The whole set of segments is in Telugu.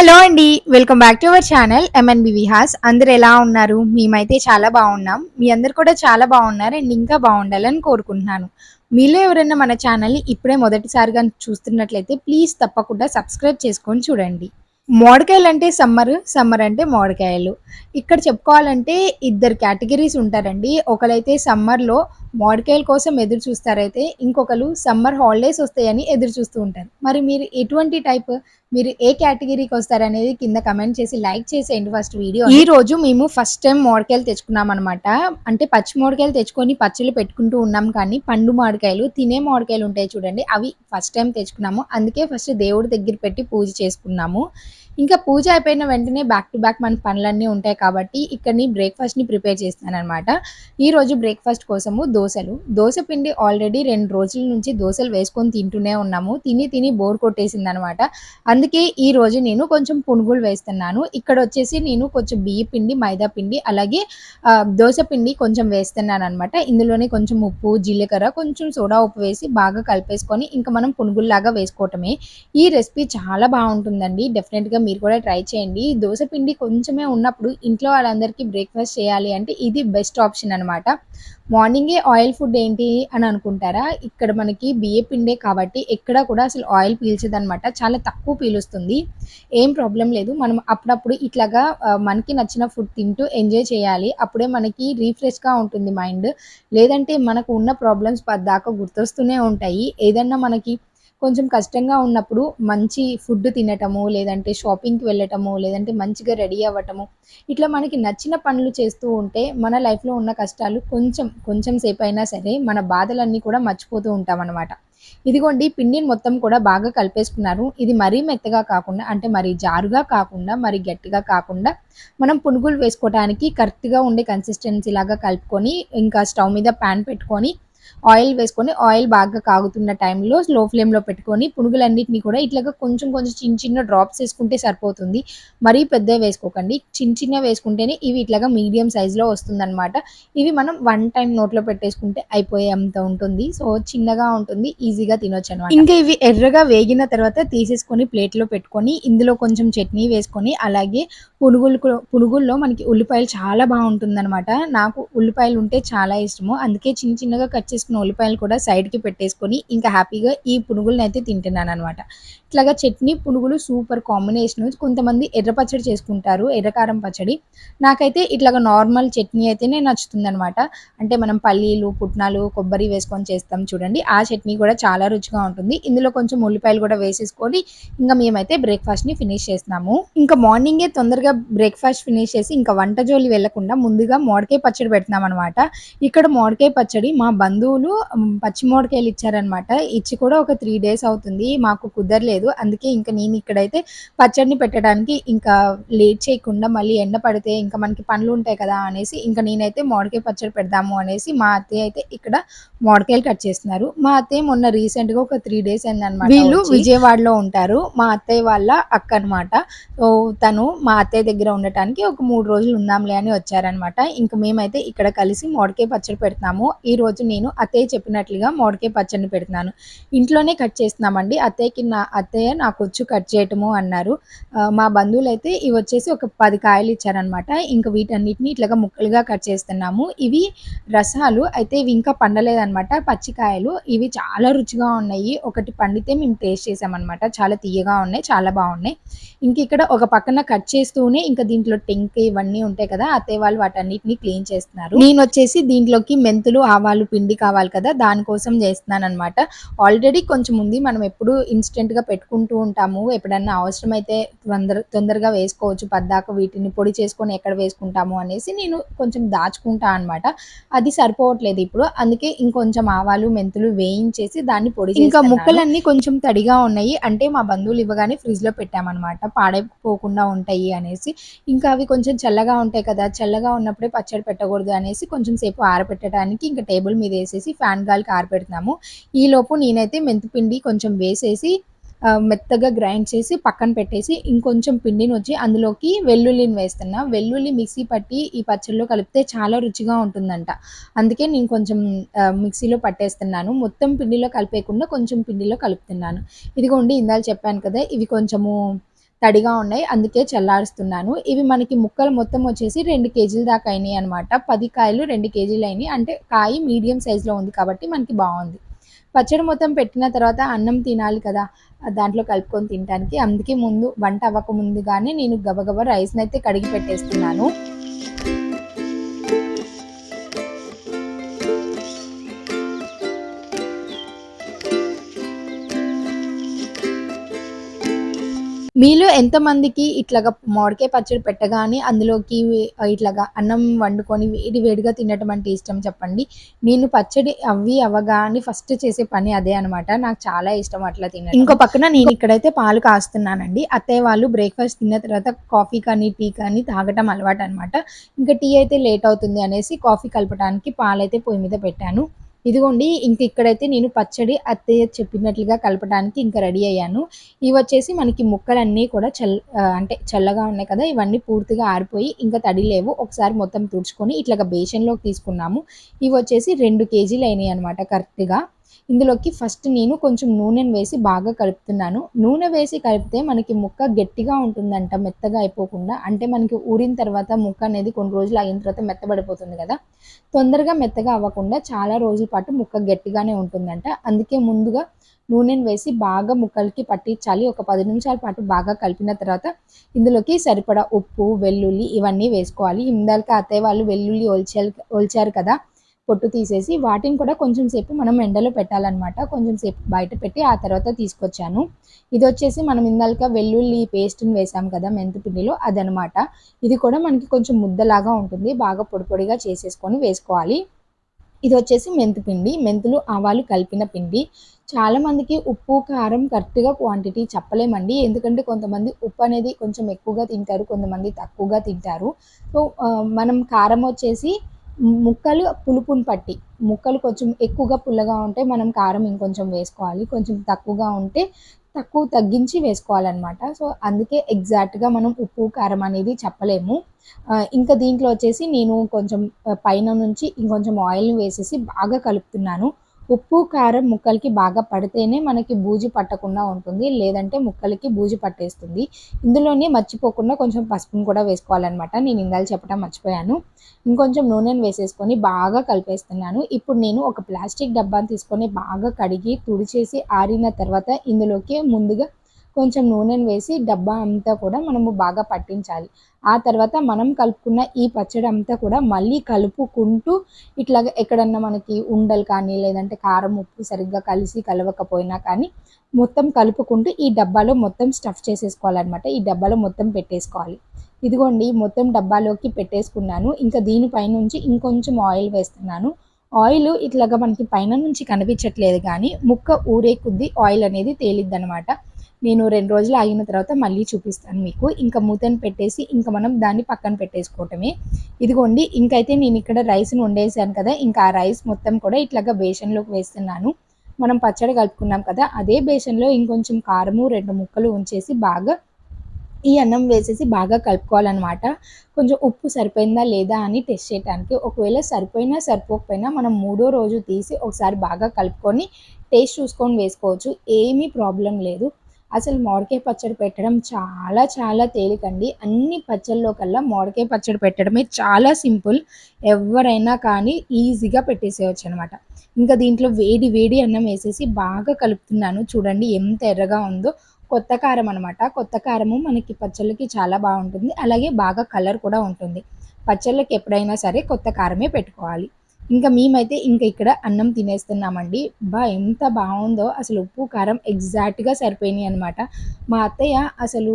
హలో అండి welcome back to our channel MNB Vihas అందరు ఎలా ఉన్నారు? మేమైతే చాలా బాగున్నాం. మీ అందరు కూడా చాలా బాగున్నారు అండ్ ఇంకా బాగుండాలని కోరుకుంటున్నాను. మీలో ఎవరైనా మన ఛానల్ని ఇప్పుడే మొదటిసారిగా చూస్తున్నట్లయితే ప్లీజ్ తప్పకుండా సబ్స్క్రైబ్ చేసుకొని చూడండి. మోడకాయలు అంటే సమ్మర్ సమ్మర్ అంటే మోడకాయలు. ఇక్కడ చెప్పుకోవాలంటే ఇద్దరు కేటగిరీస్ ఉంటారండి. ఒకరైతే సమ్మర్లో మామిడికాయల కోసం ఎదురు చూస్తారైతే ఇంకొకరు సమ్మర్ హాలిడేస్ వస్తాయని ఎదురు చూస్తూ ఉంటారు. మరి మీరు ఎటువంటి టైప్ మీరు ఏ కేటగిరీకి వస్తారనేది కింద కమెంట్ చేసి లైక్ చేసేయండి ఫస్ట్ వీడియో. ఈ రోజు మేము ఫస్ట్ టైం మామిడికాయలు తెచ్చుకున్నాం అనమాట అంటే పచ్చి మామిడికాయలు తెచ్చుకొని పచ్చళ్ళు పెట్టుకుంటూ ఉన్నాం కానీ పండు మామిడికాయలు తినే మామిడికాయలు ఉంటాయి చూడండి. అవి ఫస్ట్ టైం తెచ్చుకున్నాము. అందుకే ఫస్ట్ దేవుడి దగ్గర పెట్టి పూజ చేసుకున్నాము. ఇంకా పూజ అయిపోయిన వెంటనే బ్యాక్ టు బ్యాక్ మన పనులన్నీ ఉంటాయి కాబట్టి ఇక్కడిని బ్రేక్ఫాస్ట్ని ప్రిపేర్ చేస్తున్నాను అనమాట ఈ రోజు బ్రేక్ఫాస్ట్ కోసము దోశలు. దోశ పిండి ఆల్రెడీ రెండు రోజుల నుంచి దోశలు వేసుకొని తింటూనే ఉన్నాము. తిని తిని బోర్ కొట్టేసింది అనమాట అందుకే ఈ రోజు నేను కొంచెం పునుగులు వేస్తున్నాను. ఇక్కడ వచ్చేసి నేను కొంచెం బియ్య పిండి మైదా పిండి అలాగే దోశ పిండి కొంచెం వేస్తున్నాను అనమాట ఇందులోనే కొంచెం ఉప్పు జీలకర్ర కొంచెం సోడా ఉప్పు వేసి బాగా కలిపేసుకొని ఇంకా మనం పునుగుల్లాగా వేసుకోవటమే. ఈ రెసిపీ చాలా బాగుంటుందండి. డెఫినెట్గా మీరు కూడా ట్రై చేయండి. దోశ పిండి కొంచెమే ఉన్నప్పుడు ఇంట్లో వాళ్ళందరికీ బ్రేక్ఫాస్ట్ చేయాలి అంటే ఇది బెస్ట్ ఆప్షన్ అనమాట. మార్నింగే ఆయిల్ ఫుడ్ ఏంటి అని అనుకుంటారా? ఇక్కడ మనకి బియ్య పిండే కాబట్టి ఎక్కడ కూడా అసలు ఆయిల్ పీల్చదనమాట చాలా తక్కువ పీలుస్తుంది. ఏం ప్రాబ్లం లేదు. మనం అప్పుడప్పుడు ఇట్లాగా మనకి నచ్చిన ఫుడ్ తింటూ ఎంజాయ్ చేయాలి. అప్పుడే మనకి రీఫ్రెష్గా ఉంటుంది మైండ్. లేదంటే మనకు ఉన్న ప్రాబ్లమ్స్ పద్దాకా గుర్తొస్తూనే ఉంటాయి. ఏదన్నా మనకి కొంచెం కష్టంగా ఉన్నప్పుడు మంచి ఫుడ్ తినటము లేదంటే షాపింగ్కి వెళ్ళటము లేదంటే మంచిగా రెడీ అవ్వటము ఇట్లా మనకి నచ్చిన పనులు చేస్తూ ఉంటే మన లైఫ్లో ఉన్న కష్టాలు కొంచెం కొంచెం సేపు అయినా సరే మన బాధలన్నీ కూడా మర్చిపోతూ ఉంటాం అనమాట ఇదిగోండి పిండిని మొత్తం కూడా బాగా కలిపేసుకున్నారు. ఇది మరీ మెత్తగా కాకుండా అంటే మరీ జారుగా కాకుండా మరి గట్టిగా కాకుండా మనం పునుగులు వేసుకోవడానికి కరెక్ట్గా ఉండే కన్సిస్టెన్సీ లాగా కలుపుకొని ఇంకా స్టవ్ మీద ప్యాన్ పెట్టుకొని ఆయిల్ వేసుకొని ఆయిల్ బాగా కాగుతున్న టైంలో స్లో ఫ్లేమ్లో పెట్టుకొని పునుగులన్నింటినీ కూడా ఇట్లాగా కొంచెం కొంచెం చిన్న చిన్న డ్రాప్స్ వేసుకుంటే సరిపోతుంది. మరీ పెద్ద వేసుకోకండి. చిన్న చిన్న వేసుకుంటేనే ఇవి ఇట్లాగా మీడియం సైజులో వస్తుందన్నమాట. ఇవి మనం వన్ టైం నోట్లో పెట్టేసుకుంటే అయిపోయేంత ఉంటుంది. సో చిన్నగా ఉంటుంది. ఈజీగా తినొచ్చు అనమాట ఇంకా ఇవి ఎర్రగా వేగిన తర్వాత తీసేసుకొని ప్లేట్లో పెట్టుకొని ఇందులో కొంచెం చట్నీ వేసుకొని అలాగే పునుగులు పునుగుల్లో మనకి ఉల్లిపాయలు చాలా బాగుంటుందన్నమాట. నాకు ఉల్లిపాయలు ఉంటే చాలా ఇష్టము. అందుకే చిన్న చిన్నగా కట్ చేసుకున్న ఉల్లిపాయలు కూడా సైడ్కి పెట్టేసుకొని ఇంకా హ్యాపీగా ఈ పునుగులను అయితే తింటున్నాను అనమాట ఇట్లాగా చట్నీ పునుగులు సూపర్ కాంబినేషన్. కొంతమంది ఎర్ర పచ్చడి చేసుకుంటారు ఎర్రకారం పచ్చడి. నాకైతే ఇట్లాగా నార్మల్ చట్నీ అయితేనే నచ్చుతుంది అనమాట అంటే మనం పల్లీలు పుట్నాలు కొబ్బరి వేసుకొని చేస్తాం చూడండి. ఆ చట్నీ కూడా చాలా రుచిగా ఉంటుంది. ఇందులో కొంచెం ఉల్లిపాయలు కూడా వేసేసుకొని ఇంకా మేమైతే బ్రేక్ఫాస్ట్ని ఫినిష్ చేస్తున్నాము. ఇంకా మార్నింగే తొందరగా బ్రేక్ఫాస్ట్ ఫినిష్ చేసి ఇంకా వంట జోలి వెళ్ళకుండా ముందుగా మోడకాయ పచ్చడి పెడుతున్నాం అనమాట ఇక్కడ మోడకాయ పచ్చడి మా బంధువులు పచ్చి మామిడికాయలు ఇచ్చారనమాట ఇచ్చి కూడా ఒక త్రీ డేస్ అవుతుంది. మాకు కుదరలేదు. అందుకే ఇంకా నేను ఇక్కడైతే పచ్చడిని పెట్టడానికి ఇంకా లేట్ చేయకుండా మళ్ళీ ఎండ పడితే ఇంకా మనకి పనులు ఉంటాయి కదా అనేసి ఇంకా నేనైతే మామిడికాయ పచ్చడి పెడదాము అనేసి మా అత్తయ్య అయితే ఇక్కడ మామిడికాయలు కట్ చేస్తున్నారు. మా అత్తయ్య మొన్న రీసెంట్గా ఒక త్రీ డేస్ అయిందనమాట వీళ్ళు విజయవాడలో ఉంటారు. మా అత్తయ్య వాళ్ళ అక్క అనమాట సో తను మా అత్తయ్య దగ్గర ఉండటానికి ఒక మూడు రోజులు ఉందాంలే అని వచ్చారనమాట ఇంకా మేమైతే ఇక్కడ కలిసి మామిడికాయ పచ్చడి పెడుతున్నాము. ఈ రోజు నేను అత్తయ్య చెప్పినట్లుగా మామిడికాయ పచ్చడిని పెడుతున్నాను. ఇంట్లోనే కట్ చేస్తున్నామండి. అత్తయ్యకి నా అత్తయ్య నాకు వచ్చు కట్ చేయటము అన్నారు. మా బంధువులు అయితే ఇవి వచ్చేసి ఒక పది కాయలు ఇచ్చారనమాట ఇంకా వీటన్నిటిని ఇట్లాగా ముక్కలుగా కట్ చేస్తున్నాము. ఇవి రసాలు అయితే ఇవి ఇంకా పండలేదన్నమాట. పచ్చికాయలు ఇవి చాలా రుచిగా ఉన్నాయి. ఒకటి పండితే మేము టేస్ట్ చేసామన్నమాట. చాలా తీయగా ఉన్నాయి చాలా బాగున్నాయి. ఇంక ఇక్కడ ఒక పక్కన కట్ చేస్తూనే ఇంకా దీంట్లో టెంక్ ఇవన్నీ ఉంటాయి కదా అత్తయ్య వాళ్ళు వాటన్నిటిని క్లీన్ చేస్తున్నారు. నేను వచ్చేసి దీంట్లోకి మెంతులు ఆవాలు పిండి కావాలి కదా దానికోసం చేస్తున్నాను అనమాట ఆల్రెడీ కొంచెం ఉంది మనం ఎప్పుడు ఇన్స్టెంట్గా పెట్టుకుంటూ ఉంటాము. ఎప్పుడన్నా అవసరమైతే తొందర తొందరగా వేసుకోవచ్చు పద్దాక వీటిని పొడి చేసుకొని ఎక్కడ వేసుకుంటాము అనేసి నేను కొంచెం దాచుకుంటా అనమాట అది సరిపోవట్లేదు ఇప్పుడు అందుకే ఇంకొంచెం ఆవాలు మెంతులు వేయించేసి దాన్ని పొడి ఇంకా ముక్కలన్నీ కొంచెం తడిగా ఉన్నాయి అంటే మా బంధువులు ఇవ్వగానే ఫ్రిడ్జ్లో పెట్టామన్నమాట. పాడైపోకుండా ఉంటాయి అనేసి. ఇంకా అవి కొంచెం చల్లగా ఉంటాయి కదా చల్లగా ఉన్నప్పుడే పచ్చడి పెట్టకూడదు అనేసి కొంచెం సేపు ఆరబెట్టడానికి ఇంకా టేబుల్ మీద వేసేసి ఫ్యాన్ గాలికి ఆరబెడుతున్నాము ఈ లోపు నేనైతే మెంతిపిండి కొంచెం వేసేసి మెత్తగా గ్రైండ్ చేసి పక్కన పెట్టేసి ఇంకొంచెం పిండిని వచ్చి అందులోకి వెల్లుల్లిని వేస్తున్నా. వెల్లుల్లి మిక్సీ పట్టి ఈ పచ్చడిలో కలిపితే చాలా రుచిగా ఉంటుందంట. అందుకే నేను కొంచెం మిక్సీలో పట్టేస్తున్నాను. మొత్తం పిండిలో కలిపేయకుండా కొంచెం పిండిలో కలుపుతున్నాను. ఇదిగోండి ఇందాక చెప్పాను కదా ఇవి కొంచెము తడిగా ఉన్నాయి. అందుకే చల్లారుస్తున్నాను. ఇవి మనకి ముక్కలు మొత్తం వచ్చేసి రెండు కేజీల దాకా అయినాయి అనమాట పది కాయలు రెండు కేజీలు అయినాయి. అంటే కాయ మీడియం సైజులో ఉంది కాబట్టి మనకి బాగుంది. పచ్చడి మొత్తం పెట్టిన తర్వాత అన్నం తినాలి కదా. దాంట్లో కలుపుకొని తినడానికి అందుకే ముందు వంట అవ్వకముందుగానే నేను గబగబా రైస్ని అయితే కడిగి పెట్టేస్తున్నాను. మీలో ఎంతమందికి ఇట్లాగా మామిడికాయ పచ్చడి పెట్టగానే అందులోకి ఇట్లాగా అన్నం వండుకొని వేడి వేడిగా తినటం అంటే ఇష్టం చెప్పండి. నేను పచ్చడి అవి అవ్వగానే ఫస్ట్ చేసే పని అదే అనమాట నాకు చాలా ఇష్టం అట్లా తినడం ఇంకో పక్కన నేను ఇక్కడైతే పాలు కాస్తున్నానండి. అత్తయ్య వాళ్ళు బ్రేక్ఫాస్ట్ తిన్న తర్వాత కాఫీ కానీ టీ కానీ తాగటం అలవాటు అనమాట ఇంకా టీ అయితే లేట్ అవుతుంది అనేసి కాఫీ కలపడానికి పాలైతే పొయ్యి మీద పెట్టాను. ఇదిగోండి ఇంక ఇక్కడైతే నేను పచ్చడి అత్తయ్య చెప్పినట్లుగా కలపడానికి ఇంకా రెడీ అయ్యాను. ఇవి వచ్చేసి మనకి ముక్కలన్నీ కూడా చల్ అంటే చల్లగా ఉన్నాయి కదా ఇవన్నీ పూర్తిగా ఆరిపోయి ఇంకా తడి లేవు. ఒకసారి మొత్తం తుడుచుకొని ఇట్లాగా బేషన్లోకి తీసుకున్నాము. ఇవి వచ్చేసి రెండు కేజీలు అయినాయి అనమాట కరెక్ట్గా. ఇందులోకి ఫస్ట్ నేను కొంచెం నూనెను వేసి బాగా కలుపుతున్నాను. నూనె వేసి కలిపితే మనకి ముక్క గట్టిగా ఉంటుందంట మెత్తగా అయిపోకుండా. అంటే మనకి ఊరిన తర్వాత ముక్క అనేది కొన్ని రోజులు అయిన తర్వాత మెత్తబడిపోతుంది కదా. తొందరగా మెత్తగా అవ్వకుండా చాలా రోజుల పాటు ముక్క గట్టిగానే ఉంటుందంట. అందుకే ముందుగా నూనెను వేసి బాగా ముక్కలకి పట్టించాలి. ఒక పది నిమిషాల పాటు బాగా కలిపిన తర్వాత ఇందులోకి సరిపడా ఉప్పు వెల్లుల్లి ఇవన్నీ వేసుకోవాలి. ఇందాక అత్తయ్య వాళ్ళు వెల్లుల్లి ఒలిచారు ఒలిచారు కదా. పొట్టు తీసేసి వాటిని కూడా కొంచెం సేపు మనం ఎండలో పెట్టాలన్నమాట. కొంచెం సేపు బయట పెట్టి ఆ తర్వాత తీసుకొచ్చాను. ఇది వచ్చేసి మనం ఇందాక వెల్లుల్లి పేస్ట్ని వేసాం కదా మెంతిపిండిలో అదనమాట ఇది కూడా మనకి కొంచెం ముద్దలాగా ఉంటుంది. బాగా పొడి పొడిగా చేసేసుకొని వేసుకోవాలి. ఇది వచ్చేసి మెంతిపిండి మెంతులు ఆవాలు కలిపిన పిండి. చాలామందికి ఉప్పు కారం కరెక్ట్గా క్వాంటిటీ చెప్పలేమండి. ఎందుకంటే కొంతమంది ఉప్పు అనేది కొంచెం ఎక్కువగా తింటారు కొంతమంది తక్కువగా తింటారు. సో మనం కారం వచ్చేసి ముక్కలు పులుపుని పట్టి ముక్కలు కొంచెం ఎక్కువగా పుల్లగా ఉంటే మనం కారం ఇంకొంచెం వేసుకోవాలి. కొంచెం తక్కువగా ఉంటే తక్కువ తగ్గించి వేసుకోవాలన్నమాట. సో అందుకే ఎగ్జాక్ట్గా మనం ఉప్పు కారం అనేది చెప్పలేము. ఇంకా దీంట్లో వచ్చేసి నేను కొంచెం పైన నుంచి ఇంకొంచెం ఆయిల్ని వేసేసి బాగా కలుపుతున్నాను. ఉప్పు కారం ముక్కలకి బాగా పడితేనే మనకి బూజు పట్టకుండా ఉంటుంది. లేదంటే ముక్కలకి బూజు పట్టేస్తుంది. ఇందులోనే మర్చిపోకుండా కొంచెం పసుపును కూడా వేసుకోవాలన్నమాట. నేను ఇందాలు చెప్పడం మర్చిపోయాను. ఇంకొంచెం నూనెను వేసేసుకొని బాగా కలిపేస్తున్నాను. ఇప్పుడు నేను ఒక ప్లాస్టిక్ డబ్బాని తీసుకొని బాగా కడిగి తుడిచేసి ఆరిన తర్వాత ఇందులోకి ముందుగా కొంచెం నూనెను వేసి డబ్బా అంతా కూడా మనము బాగా పట్టించాలి. ఆ తర్వాత మనం కలుపుకున్న ఈ పచ్చడి అంతా కూడా మళ్ళీ కలుపుకుంటూ ఇట్లా ఎక్కడన్నా మనకి ఉండలు కానీ లేదంటే కారం ఉప్పు సరిగ్గా కలిసి కలవకపోయినా కానీ మొత్తం కలుపుకుంటూ ఈ డబ్బాలో మొత్తం స్టఫ్ చేసేసుకోవాలన్నమాట. ఈ డబ్బాలో మొత్తం పెట్టేసుకోవాలి. ఇదిగోండి మొత్తం డబ్బాలోకి పెట్టేసుకున్నాను. ఇంకా దీనిపైనుంచి ఇంకొంచెం ఆయిల్ వేస్తున్నాను. ఆయిల్ ఇట్లాగా మనకి పైన నుంచి కనిపించట్లేదు కానీ ముక్క ఊరే కొద్దీ ఆయిల్ అనేది తేలిద్ది అనమాట నేను రెండు రోజులు ఆగిన తర్వాత మళ్ళీ చూపిస్తాను మీకు. ఇంకా మూతను పెట్టేసి ఇంకా మనం దాన్ని పక్కన పెట్టేసుకోవటమే. ఇదిగోండి ఇంకైతే నేను ఇక్కడ రైస్ని వండేసాను కదా ఇంకా ఆ రైస్ మొత్తం కూడా ఇట్లాగా బేషన్లోకి వేస్తున్నాను. మనం పచ్చడి కలుపుకున్నాం కదా అదే బేషన్లో ఇంకొంచెం కారము రెండు ముక్కలు ఉంచేసి బాగా ఈ అన్నం వేసేసి బాగా కలుపుకోవాలన్నమాట. కొంచెం ఉప్పు సరిపోయిందా లేదా అని టెస్ట్ చేయడానికి ఒకవేళ సరిపోయినా సరిపోకపోయినా మనం మూడో రోజు తీసి ఒకసారి బాగా కలుపుకొని టేస్ట్ చూసుకొని వేసుకోవచ్చు. ఏమీ ప్రాబ్లం లేదు. అసలు మామిడికాయ పచ్చడి పెట్టడం చాలా చాలా తేలికండి. అన్ని పచ్చళ్ళలో కల్లా మామిడికాయ పచ్చడి పెట్టడమే చాలా సింపుల్. ఎవరైనా కానీ ఈజీగా పెట్టేసేయచ్చు అనమాట ఇంకా దీంట్లో వేడి వేడి అన్నం వేసేసి బాగా కలుపుతున్నాను. చూడండి ఎంత ఎర్రగా ఉందో. కొత్త కారం అనమాట కొత్త కారము మనకి పచ్చళ్ళకి చాలా బాగుంటుంది. అలాగే బాగా కలర్ కూడా ఉంటుంది. పచ్చళ్ళకి ఎప్పుడైనా సరే కొత్త కారమే పెట్టుకోవాలి. ఇంకా మేమైతే ఇంకా ఇక్కడ అన్నం తినేస్తున్నామండి. బా ఎంత బాగుందో. అసలు ఉప్పు కారం ఎగ్జాక్ట్గా సరిపోయినాయి అనమాట మా అత్తయ్య అసలు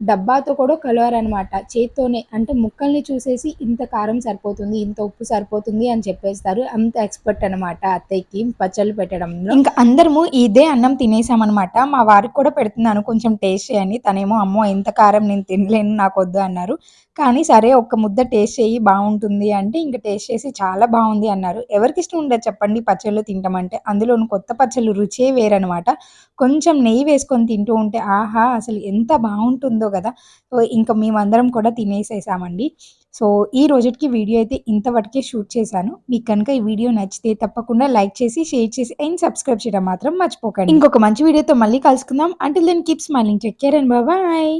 డబ్బాతో కూడా అనమాట చేత్తోనే అంటే ముక్కల్ని చూసేసి ఇంత కారం సరిపోతుంది ఇంత ఉప్పు సరిపోతుంది అని చెప్పేస్తారు. అంత ఎక్స్పర్ట్ అనమాట అత్తయ్యకి పచ్చళ్ళు పెట్టడంలో. ఇంకా అందరము ఇదే అన్నం తినేసామన్నమాట. మా వారికి కూడా పెడుతున్నాను కొంచెం టేస్ట్ చేయని తనేమో అమ్మో ఎంత కారం నేను తినలేను నాకు వద్దు అన్నారు. కానీ సరే ఒక్క ముద్ద టేస్ట్ చేయి బాగుంటుంది అంటే ఇంకా టేస్ట్ చేసి చాలా బాగుంది అన్నారు. ఎవరికి ఇష్టం ఉండదు చెప్పండి పచ్చళ్ళు తింటామంటే. అందులోను కొత్త పచ్చళ్ళు రుచే వేరనమాట కొంచెం నెయ్యి వేసుకొని తింటూ ఉంటే ఆహా అసలు ఎంత బాగుంటుందో కదా. సో ఇంకా మేమందరం కూడా తినేసేసామండి. సో ఈ రోజుకి వీడియో అయితే ఇంతవరకే షూట్ చేశాను. మీకు కనుక ఈ వీడియో నచ్చితే తప్పకుండా లైక్ చేసి షేర్ చేసి అండ్ సబ్స్క్రైబ్ చేయడం మాత్రం మర్చిపోకండి. ఇంకొక మంచి వీడియోతో మళ్ళీ కలుసుకుందాం. అంటే then keep smiling check care and bye